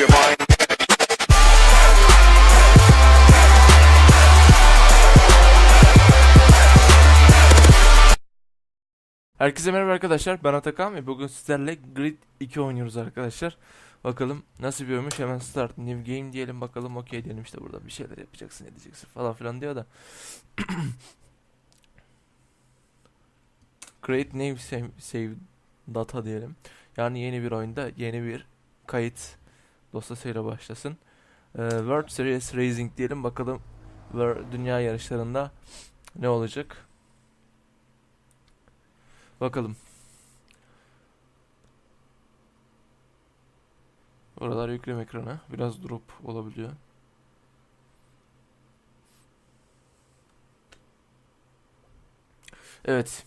Herkese merhaba arkadaşlar. Ben Atakan ve bugün sizlerle Grid 2 oynuyoruz arkadaşlar. Bakalım nasıl bir oyunmuş. Hemen start new game diyelim bakalım. Okey diyelim işte burada bir şeyler yapacaksın, edeceksin falan filan diyor da. Create new save, save data diyelim. Yani yeni bir oyunda yeni bir kayıt dosyasıyla başlasın. Ee, World Series Racing diyelim bakalım dünya yarışlarında ne olacak. Bakalım. Oralar yükleme ekranı. Biraz drop olabiliyor. Evet.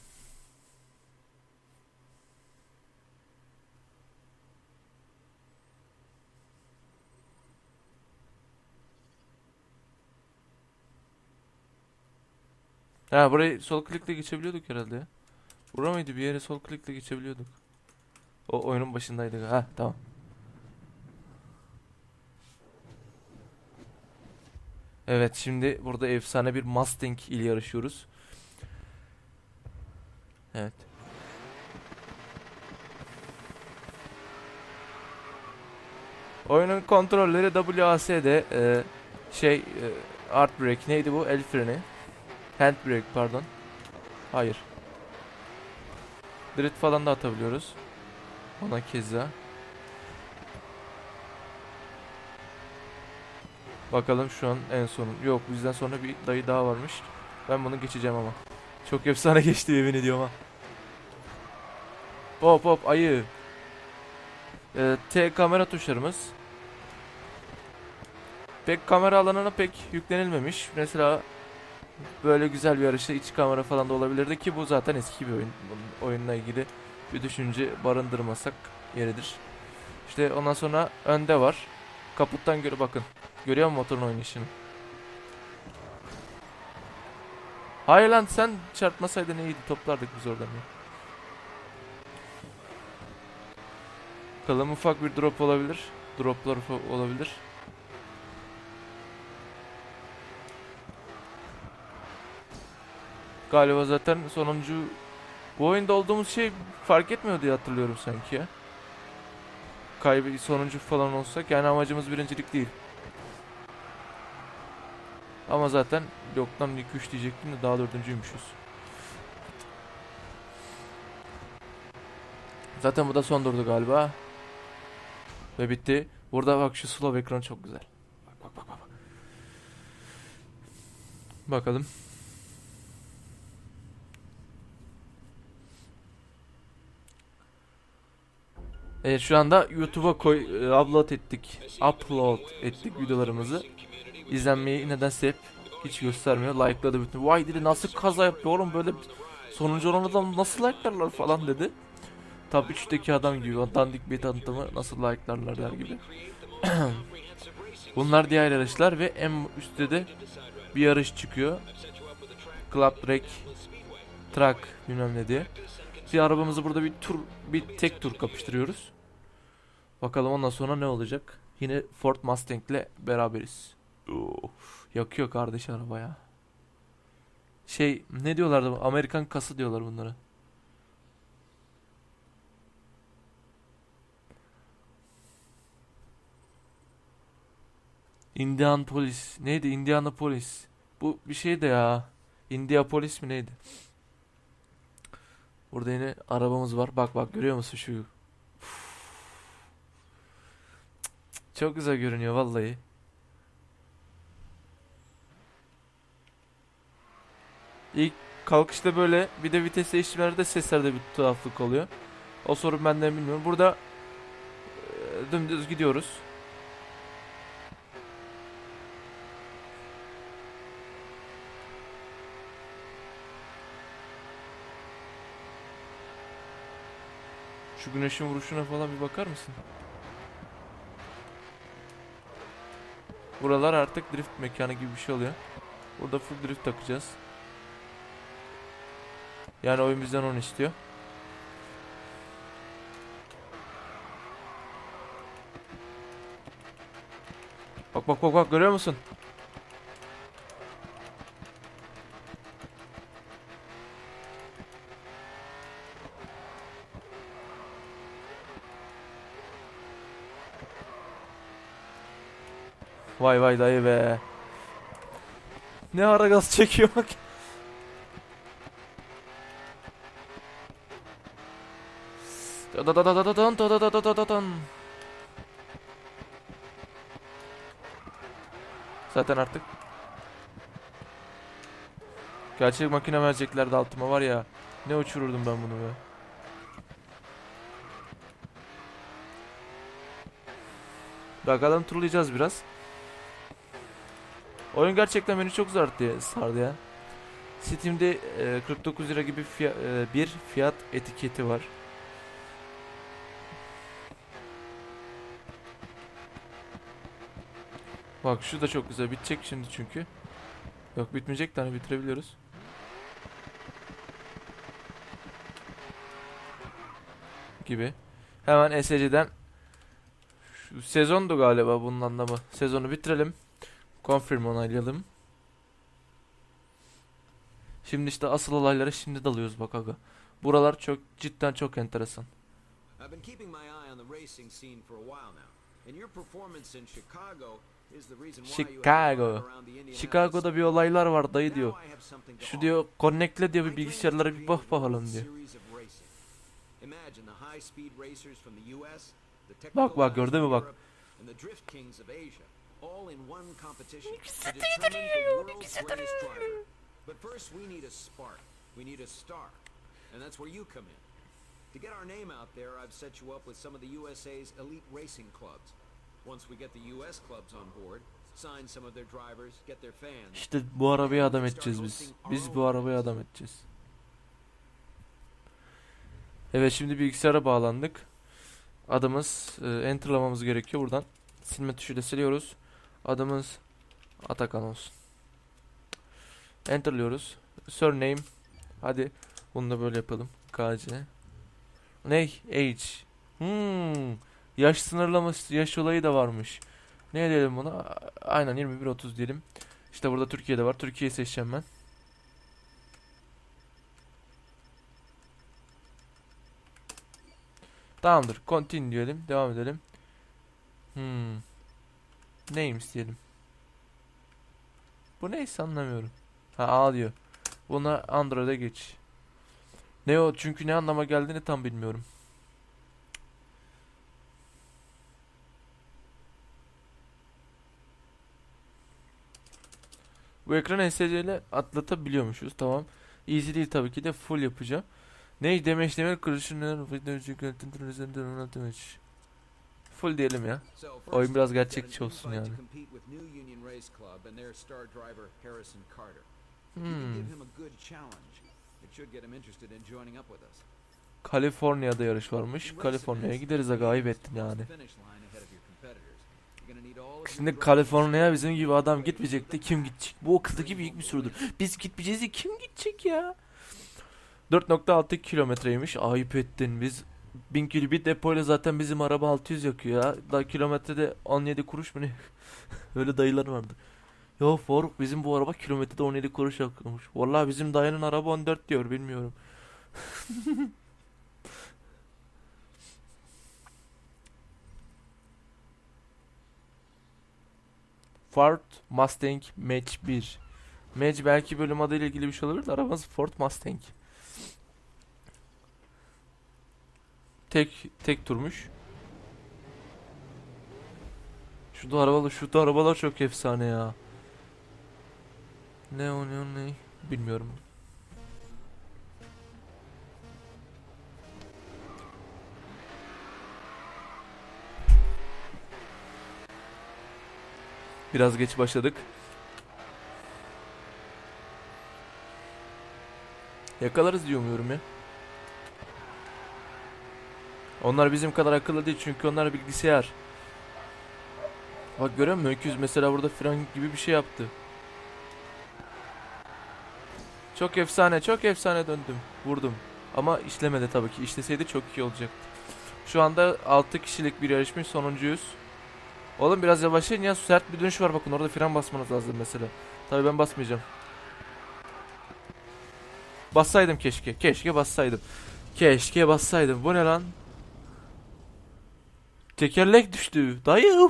Ha burayı sol klikle geçebiliyorduk herhalde ya. Bura mıydı? Bir yere sol klikle geçebiliyorduk. O oyunun başındaydı. Ha tamam. Evet şimdi burada efsane bir Mustang ile yarışıyoruz. Evet. Oyunun kontrolleri WASD e, şey e, art brake neydi bu? El freni. Hand brake pardon. Hayır. Drift falan da atabiliyoruz. Ona keza. Bakalım şu an en sonun. Yok bizden sonra bir dayı daha varmış. Ben bunu geçeceğim ama. Çok efsane geçti yemin ediyorum ha. Hop hop ayı. Ee, T kamera tuşlarımız. Pek kamera alanına pek yüklenilmemiş. Mesela böyle güzel bir yarışta iç kamera falan da olabilirdi ki bu zaten eski bir oyun. Bunun oyunla ilgili bir düşünce barındırmasak yeridir. İşte ondan sonra önde var. Kaputtan göre bakın. Görüyor musun motorun oynayışını? Hayır lan sen çarpmasaydın iyiydi toplardık biz oradan ya. Bakalım ufak bir drop olabilir. Droplar olabilir. Galiba zaten sonuncu bu oyunda olduğumuz şey fark etmiyor diye hatırlıyorum sanki ya. Kaybı sonuncu falan olsak yani amacımız birincilik değil. Ama zaten yoktan 2-3 diyecektim de daha dördüncüymüşüz. Zaten bu da son durdu galiba. Ve bitti. Burada bak şu slow ekranı çok güzel. Bak bak bak. bak. Bakalım. Evet şu anda YouTube'a koy e, upload ettik. Upload ettik videolarımızı. İzlenmeyi nedense hep hiç göstermiyor. Like'ladı bütün. Vay dedi nasıl kaza yapıyor oğlum böyle sonuncu olan adam nasıl like'larlar falan dedi. Tabi 3'teki adam gibi dandik bir tanıtımı nasıl like'larlar der gibi. Bunlar diğer yarışlar ve en üstte de bir yarış çıkıyor. Club Track Track bilmem ne diye. Bir arabamızı burada bir tur bir tek tur kapıştırıyoruz. Bakalım ondan sonra ne olacak? Yine Ford Mustang ile beraberiz. Oo, yakıyor kardeş araba ya. Şey ne diyorlardı? Amerikan kası diyorlar bunlara. Indianapolis. Neydi? Indianapolis. Bu bir şey de ya. Indianapolis mi neydi? Burada yine arabamız var. Bak bak görüyor musun şu? Çok güzel görünüyor vallahi. İlk kalkışta böyle bir de vites değiştirmelerde seslerde bir tuhaflık oluyor. O sorun benden bilmiyorum. Burada e, dümdüz gidiyoruz. Şu güneşin vuruşuna falan bir bakar mısın? Buralar artık drift mekanı gibi bir şey oluyor. Burada full drift takacağız. Yani oyun bizden onu istiyor. Bak bak bak bak görüyor musun? Vay vay dayı be. Ne ara gaz çekiyor bak. Zaten artık Gerçek makine vereceklerdi altıma var ya Ne uçururdum ben bunu be Bakalım turlayacağız biraz Oyun gerçekten beni çok sardı, sardı ya Steam'de e, 49 lira gibi fiya- e, bir fiyat etiketi var Bak şu da çok güzel. Bitecek şimdi çünkü. Yok bitmeyecek de hani bitirebiliyoruz. Gibi. Hemen ESC'den şu sezondu galiba bunun anlamı. Sezonu bitirelim. Confirm onaylayalım. Şimdi işte asıl olaylara şimdi dalıyoruz bak aga. Buralar çok cidden çok enteresan. I've been keeping my eye on the racing scene for a while now, and your performance in Chicago Chicago. Chicago'da bir olaylar var dayı diyor. Şu diyor connectle diyor bir bilgisayarlara bir bak bakalım diyor. Bak bak gördün mü bak. All in one competition to determine the world's greatest driver. But first we need a spark. We need a star. And that's where you come in. To get our name out there, I've set you up with some of the USA's elite racing clubs. Once we get the US clubs on board, sign some of their drivers, get their fans, İşte bu arabayı adam edeceğiz biz. Biz bu arabayı adam edeceğiz. Evet şimdi bilgisayara bağlandık. Adımız e, enterlamamız gerekiyor buradan. Silme tuşuyla siliyoruz. Adımız Atakan olsun. Enterlıyoruz. Surname. Hadi bunu da böyle yapalım. KC. Ney? Age. Hmm. Yaş sınırlaması, yaş olayı da varmış. Ne diyelim buna? Aynen 21-30 diyelim. İşte burada Türkiye'de var. Türkiye'yi seçeceğim ben. Tamamdır. Continue diyelim. Devam edelim. Hmm. Names diyelim. Bu neyse anlamıyorum. Ha A diyor. Buna Android'e geç. Ne o? Çünkü ne anlama geldiğini tam bilmiyorum. Bu ekranı SC ile atlatabiliyormuşuz. Tamam. Easy değil tabii ki de full yapacağım. Ne demeç demir kırışını Full diyelim ya. Oyun biraz gerçekçi olsun yani. Hmm. Kaliforniya'da yarış varmış. Kaliforniya'ya gideriz aga ayıp ettin yani. Şimdi Kaliforniya'ya bizim gibi adam gitmeyecekti. Kim gidecek? Bu o kızdaki büyük bir sorudur. Biz gitmeyeceğiz ya kim gidecek ya? 4.6 kilometreymiş. Ayıp ettin. Biz 1000 kilo bir depoyla zaten bizim araba 600 yakıyor ya. Daha kilometrede 17 kuruş mu ne? Öyle dayılar vardı. Ya Faruk bizim bu araba kilometrede 17 kuruş yakıyormuş. Vallahi bizim dayının araba 14 diyor bilmiyorum. Ford Mustang Match 1. Match belki bölüm adıyla ilgili bir şey olabilir de arabamız Ford Mustang. Tek tek turmuş. Şurada arabalar, şurada arabalar çok efsane ya. Ne o ne o ne? Bilmiyorum. Biraz geç başladık. Yakalarız diye umuyorum ya. Onlar bizim kadar akıllı değil çünkü onlar bilgisayar. Bak görüyor musun? Öküz mesela burada fren gibi bir şey yaptı. Çok efsane, çok efsane döndüm. Vurdum. Ama işlemedi tabii ki. İşleseydi çok iyi olacaktı. Şu anda 6 kişilik bir yarışmış sonuncuyuz. Oğlum biraz yavaşlayın ya sert bir dönüş var bakın orada fren basmanız lazım mesela. Tabii ben basmayacağım. Bassaydım keşke. Keşke bassaydım. Keşke bassaydım. Bu ne lan? Tekerlek düştü. Dayı.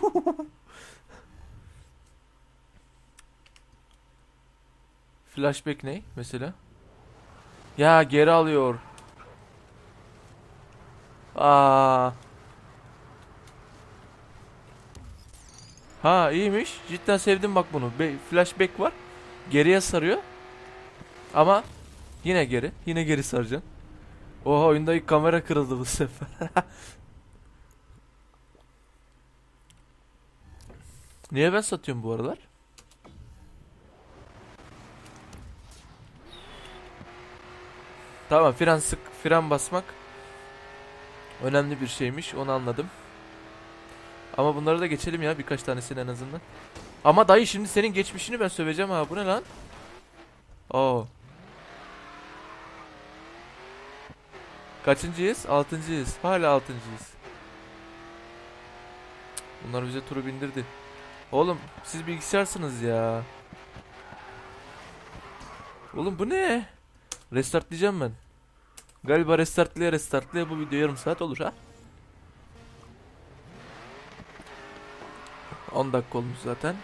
Flashback ne mesela? Ya geri alıyor. Aa. Ha iyiymiş. Cidden sevdim bak bunu. Be flashback var. Geriye sarıyor. Ama yine geri. Yine geri saracaksın. Oha oyunda kamera kırıldı bu sefer. Niye ben satıyorum bu aralar? Tamam fren sık fren basmak önemli bir şeymiş onu anladım. Ama bunları da geçelim ya birkaç tanesini en azından. Ama dayı şimdi senin geçmişini ben söveceğim ha bu ne lan? Oo. Kaçıncıyız? Altıncıyız. Hala altıncıyız. Bunlar bize turu bindirdi. Oğlum siz bilgisayarsınız ya. Oğlum bu ne? Restartlayacağım ben. Galiba restartlaya restartlaya bu video yarım saat olur ha. 10 dakika olmuş zaten.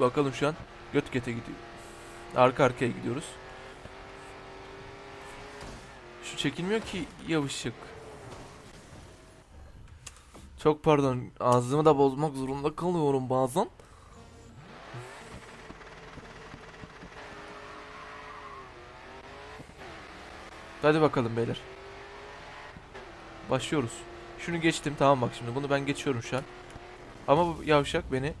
Bakalım şu an göt göte gidiyor. Arka arkaya gidiyoruz. Şu çekilmiyor ki yavışık. Çok pardon. Ağzımı da bozmak zorunda kalıyorum bazen. Hadi bakalım beyler. Başlıyoruz. Şunu geçtim tamam bak şimdi bunu ben geçiyorum şu an. Ama bu yavşak beni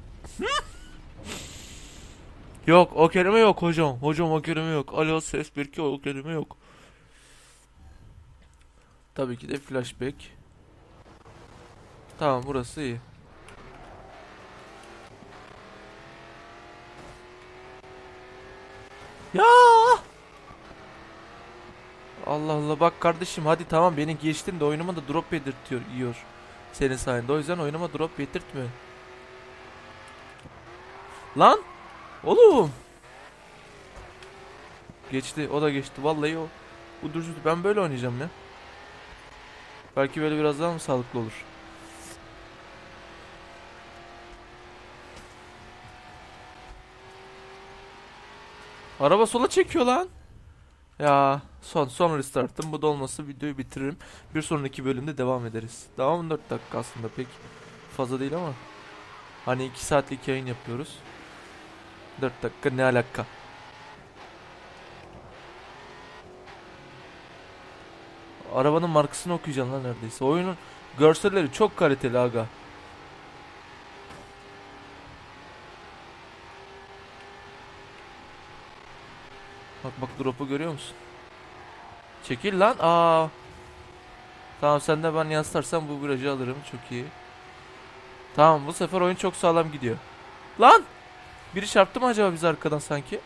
Yok o kelime yok hocam. Hocam o kelime yok. Alo ses bir ki o kelime yok. Tabii ki de flashback. Tamam burası iyi. Ya! Allah Allah bak kardeşim hadi tamam beni geçtin de oyunuma da drop yedirtiyor yiyor. Senin sayende o yüzden oyunuma drop yedirtme. Lan! Oğlum! Geçti o da geçti vallahi o. Bu düz ben böyle oynayacağım ya. Belki böyle biraz daha mı sağlıklı olur? Araba sola çekiyor lan. Ya son son restartım bu da olmasa videoyu bitiririm. Bir sonraki bölümde devam ederiz. Daha 14 dakika aslında pek fazla değil ama. Hani 2 saatlik yayın yapıyoruz. 4 dakika ne alaka? Arabanın markasını okuyacaksın lan neredeyse. Oyunun görselleri çok kaliteli aga. Bak drop'u görüyor musun? Çekil lan. Aa. Tamam sen de ben yansıtarsam bu virajı alırım. Çok iyi. Tamam bu sefer oyun çok sağlam gidiyor. Lan! Biri çarptı mı acaba biz arkadan sanki?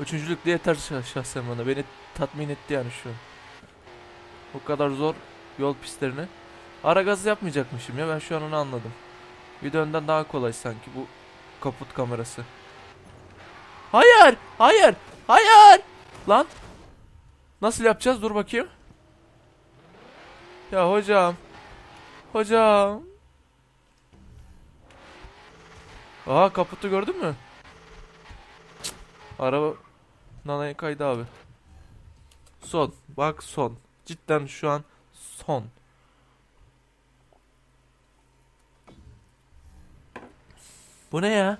Üçüncülük de yeter şah- şahsen bana. Beni tatmin etti yani şu an. O kadar zor yol pistlerini. Ara gaz yapmayacakmışım ya ben şu an onu anladım. Bir de önden daha kolay sanki bu kaput kamerası. Hayır! Hayır! Hayır! Lan! Nasıl yapacağız? Dur bakayım. Ya hocam. Hocam. Aha kaputu gördün mü? Cık, Araba nanaya kaydı abi. Son. Bak son. Cidden şu an son. Bu ne ya?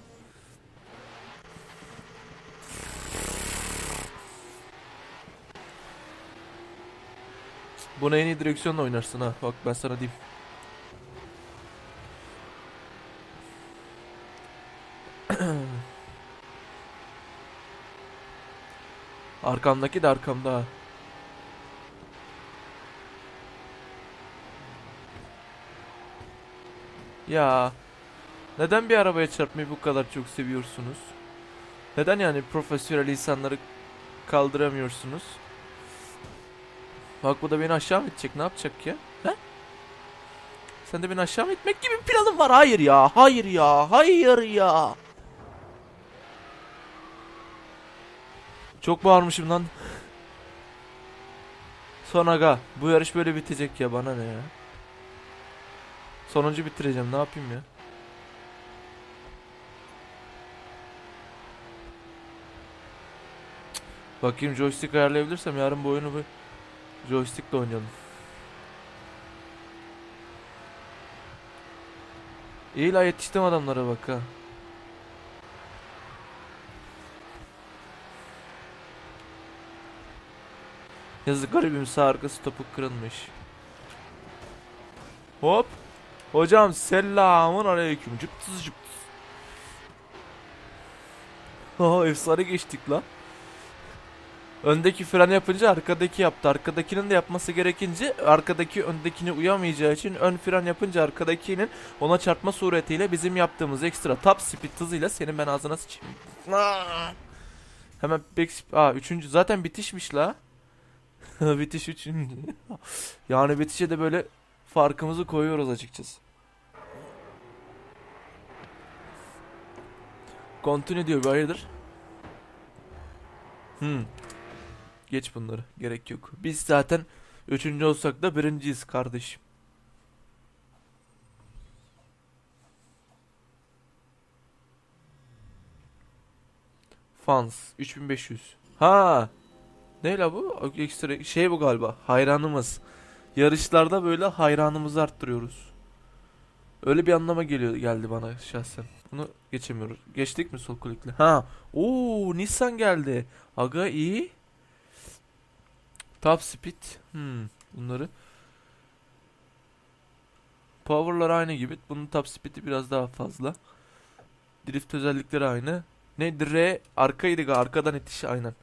Buna en iyi direksiyonla oynarsın ha. Bak ben sana diyeyim. Arkamdaki de arkamda. Ya neden bir arabaya çarpmayı bu kadar çok seviyorsunuz? Neden yani profesyonel insanları kaldıramıyorsunuz? Bak bu da beni aşağı mı itecek? Ne yapacak ya? He? Sen de beni aşağı mı itmek gibi bir planın var? Hayır ya. Hayır ya. Hayır ya. Çok bağırmışım lan. Son aga. Bu yarış böyle bitecek ya. Bana ne ya? Sonuncu bitireceğim. Ne yapayım ya? Bakayım joystick ayarlayabilirsem yarın bu oyunu bir joystickle oynayalım. İyi la yetiştim adamlara bak ha. Yazık garibim sağ arkası topuk kırılmış. Hop. Hocam selamun aleyküm. Cıptıs cıptıs. Aa efsane geçtik la. Öndeki fren yapınca arkadaki yaptı. Arkadakinin de yapması gerekince arkadaki öndekine uyamayacağı için ön fren yapınca arkadakinin ona çarpma suretiyle bizim yaptığımız ekstra top speed hızıyla senin ben ağzına sıçayım. Hemen back sp- Aa üçüncü zaten bitişmiş la. Bitiş üçüncü. yani bitişe de böyle farkımızı koyuyoruz açıkçası. Continue diyor hayırdır? Hmm. Geç bunları. Gerek yok. Biz zaten üçüncü olsak da birinciyiz kardeşim. Fans 3500. Ha. Ne la bu? Ekstra şey bu galiba. Hayranımız. Yarışlarda böyle hayranımızı arttırıyoruz. Öyle bir anlama geliyor geldi bana şahsen. Bunu geçemiyoruz. Geçtik mi sol klikle? Ha. Oo Nissan geldi. Aga iyi. Top speed. Hmm. Bunları. Power'lar aynı gibi. Bunun top speed'i biraz daha fazla. Drift özellikleri aynı. Ne? R arkaydı arkadan itiş aynen.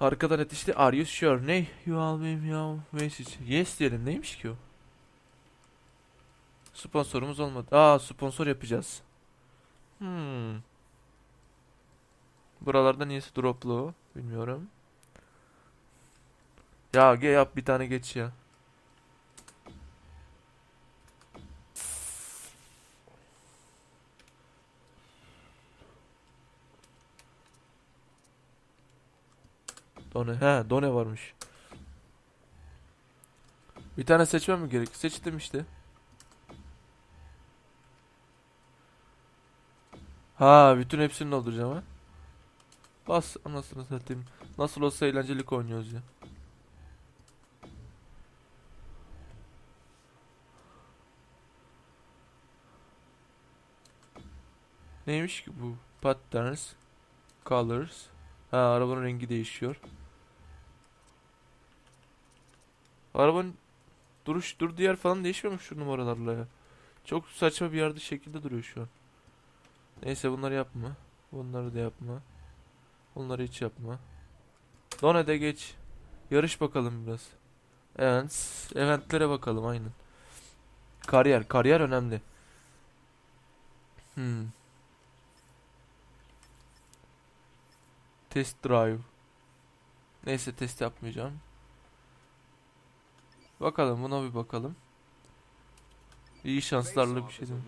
Arkadan itişli. Are you sure? Ne? You me your message. Yes diyelim. Neymiş ki o? Sponsorumuz olmadı. Aa sponsor yapacağız. Hmm. Buralarda niyeyse droplu? Bilmiyorum. Ya ge yap bir tane geç ya. Done. He, Done varmış. Bir tane seçmem mi gerek? Seçtim işte. Ha, bütün hepsini dolduracağım ha. Bas anasını satayım. Nasıl olsa eğlencelik oynuyoruz ya. Neymiş ki bu? Patterns, colors. Ha arabanın rengi değişiyor. Arabanın duruş durduğu yer falan değişmiyormuş şu numaralarla ya. Çok saçma bir yerde şekilde duruyor şu an. Neyse bunları yapma. Bunları da yapma. Bunları hiç yapma. Done'de geç. Yarış bakalım biraz. Events. Eventlere bakalım aynen. Kariyer. Kariyer önemli. Hmm. Test drive. Neyse test yapmayacağım. Bakalım buna bir bakalım. İyi şanslarla bir şey değil.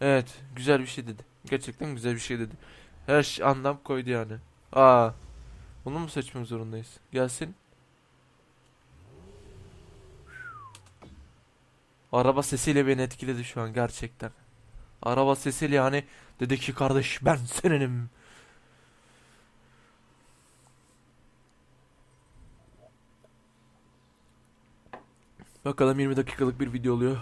Evet, güzel bir şey dedi. Gerçekten güzel bir şey dedi. Her şey anlam koydu yani. Aa. Bunu mu seçmek zorundayız? Gelsin. Araba sesiyle beni etkiledi şu an gerçekten. Araba sesiyle yani dedi ki kardeş ben seninim. Bakalım 20 dakikalık bir video oluyor.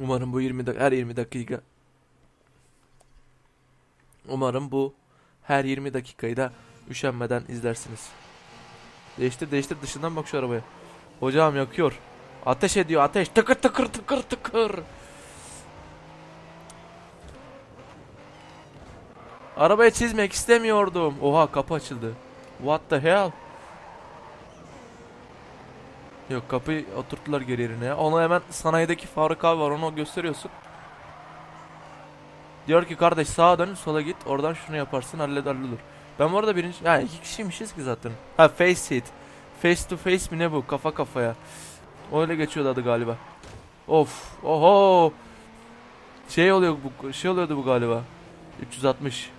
Umarım bu 20 dak her 20 dakika Umarım bu her 20 dakikayı da üşenmeden izlersiniz. Değiştir değiştir dışından bak şu arabaya. Hocam yakıyor. Ateş ediyor ateş. Tıkır tıkır tıkır tıkır. Arabayı çizmek istemiyordum. Oha kapı açıldı. What the hell? Yok kapıyı oturttular geri yerine ya. Onu hemen sanayideki Faruk abi var onu gösteriyorsun. Diyor ki kardeş sağa dön sola git oradan şunu yaparsın halleder hallolur. Ben bu arada birinci yani iki kişiymişiz ki zaten. Ha face it. Face to face mi ne bu kafa kafaya. Öyle geçiyordu adı galiba. Of oho. Şey oluyor bu şey oluyordu bu galiba. 360.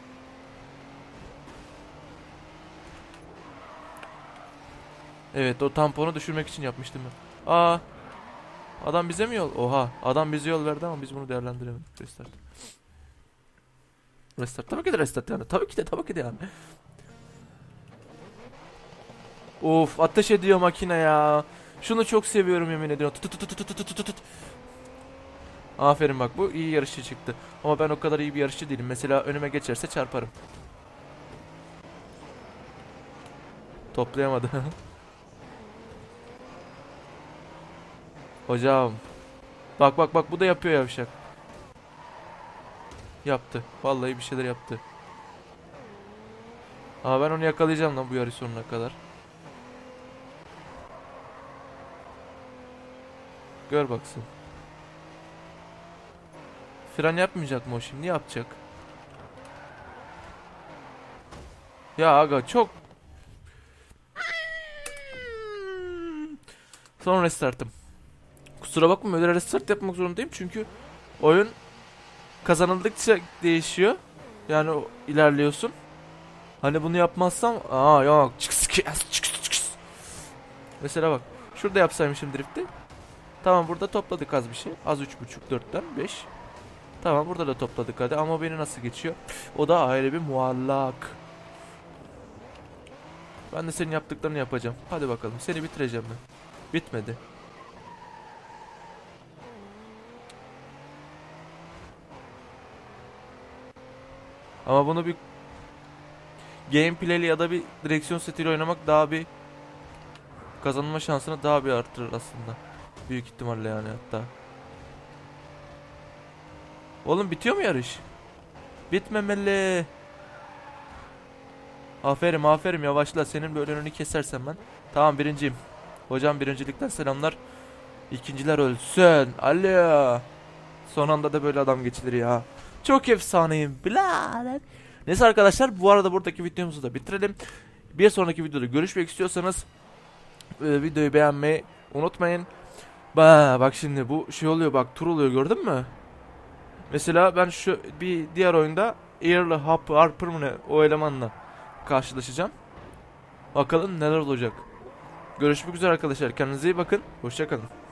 Evet o tamponu düşürmek için yapmıştım ben. Aa. Adam bize mi yol? Oha. Adam bize yol verdi ama biz bunu değerlendiremedik. Restart. Restart. Tabii ki de restart yani. Tabii ki de tabii ki de yani. Of ateş ediyor makine ya. Şunu çok seviyorum yemin ediyorum. Tut tut tut tut tut tut. Aferin bak bu iyi yarışçı çıktı. Ama ben o kadar iyi bir yarışçı değilim. Mesela önüme geçerse çarparım. Toplayamadı. Hocam. Bak bak bak bu da yapıyor yavşak. Yaptı. Vallahi bir şeyler yaptı. Aa ben onu yakalayacağım lan bu yarış sonuna kadar. Gör baksın. Fren yapmayacak mı o şimdi? Yapacak. Ya aga çok Son restartım. Kusura bakma böyle restart yapmak zorundayım çünkü oyun kazanıldıkça değişiyor. Yani ilerliyorsun. Hani bunu yapmazsam aa yok çıks çıks. Mesela bak şurada yapsaymışım drifti. Tamam burada topladık az bir şey. Az 3.5 4'ten 5. Tamam burada da topladık hadi ama beni nasıl geçiyor? O da ayrı bir muallak. Ben de senin yaptıklarını yapacağım. Hadi bakalım seni bitireceğim ben. Bitmedi. Ama bunu bir gameplay'li ya da bir direksiyon setiyle oynamak daha bir kazanma şansını daha bir artırır aslında. Büyük ihtimalle yani hatta. Oğlum bitiyor mu yarış? Bitmemeli. Aferin aferin yavaşla senin böyle önünü kesersem ben. Tamam birinciyim. Hocam birincilikten selamlar. İkinciler ölsün. Alo. Son anda da böyle adam geçilir ya. Çok efsaneyim. Birader. Neyse arkadaşlar bu arada buradaki videomuzu da bitirelim. Bir sonraki videoda görüşmek istiyorsanız e, videoyu beğenmeyi unutmayın. Ba, bak şimdi bu şey oluyor bak tur oluyor gördün mü? Mesela ben şu bir diğer oyunda Earl Hop Harper mı ne o elemanla karşılaşacağım. Bakalım neler olacak. Görüşmek üzere arkadaşlar. Kendinize iyi bakın. Hoşçakalın.